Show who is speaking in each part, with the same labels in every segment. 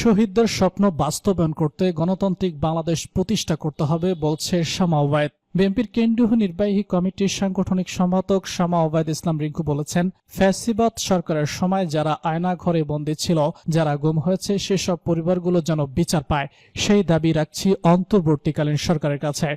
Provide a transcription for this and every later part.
Speaker 1: শহীদদের স্বপ্ন বাস্তবায়ন করতে গণতান্ত্রিক বাংলাদেশ প্রতিষ্ঠা করতে হবে, বলছে শামা ওবায়দ। বিএনপির কেন্দ্রীয় নির্বাহী কমিটির সাংগঠনিক সম্পাদক শামা ওবায়দ ইসলাম রিঙ্কু বলেছেন, ফ্যাসিবাদ সরকারের সময় যারা আয়না ঘরে বন্দী ছিল, যারা গুম হয়েছে, সেসব পরিবারগুলো যেন বিচার পায়। সেই দাবি রাখছি অন্তর্বর্তীকালীন সরকারের কাছে।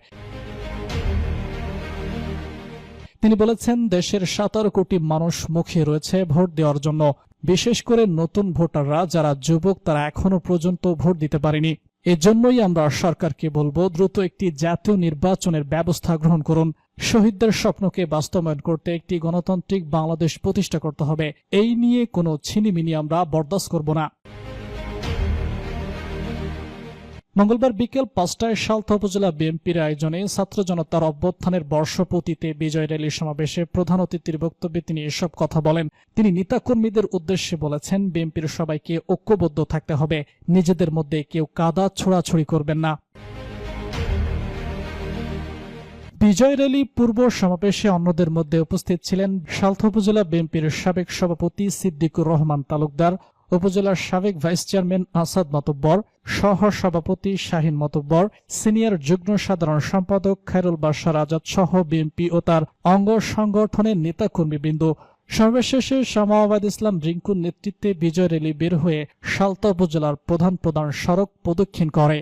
Speaker 1: তিনি বলেছেন, দেশের সতেরো কোটি মানুষ মুখিয়ে রয়েছে ভোট দেওয়ার জন্য। বিশেষ করে নতুন ভোটাররা যারা যুবক, তারা এখনও পর্যন্ত ভোট দিতে পারেনি। এজন্যই আমরা সরকারকে বলব, দ্রুত একটি জাতীয় নির্বাচনের ব্যবস্থা গ্রহণ করুন। শহীদদের স্বপ্নকে বাস্তবায়ন করতে একটি গণতান্ত্রিক বাংলাদেশ প্রতিষ্ঠা করতে হবে। এই নিয়ে কোনো ছিনিমিনি আমরা বরদাস্ত করব না। মঙ্গলবার বিকেল পাঁচটায় সালথা উপজেলা বিএনপির আয়োজনে ছাত্র জনতার অভ্যুত্থানের বর্ষপূর্তিতে বিজয় র্যালি সমাবেশে প্রধান অতিথির বক্তব্যে তিনি এসব কথা বলেন। তিনি নেতাকর্মীদের উদ্দেশ্যে বলেছেন, বিএনপির সবাইকে ঐক্যবদ্ধ থাকতে হবে। নিজেদের মধ্যে কেউ কাদা ছোড়াছড়ি করবেন না। বিজয় র্যালি পূর্ব সমাবেশে অন্যদের মধ্যে উপস্থিত ছিলেন সালথা উপজেলা বিএনপির সাবেক সভাপতি সিদ্দিকুর রহমান তালুকদার উপজেলার সাবেক ভাইস চেয়ারম্যান আসাদ মতব্বর সহ সভাপতি শাহিন মাতব্বর, সিনিয়র যুগ্ম সাধারণ সম্পাদক খায়রুল বাশার আজাদ সহ বিএনপি ও তার অঙ্গ সংগঠনের নেতা কর্মীবৃন্দ সর্বশেষে শামাওয়াবাদ ইসলাম রিঙ্কুর নেতৃত্বে বিজয় র্যালি বের হয়ে সালতা উপজেলার প্রধান প্রধান সড়ক প্রদক্ষিণ করে।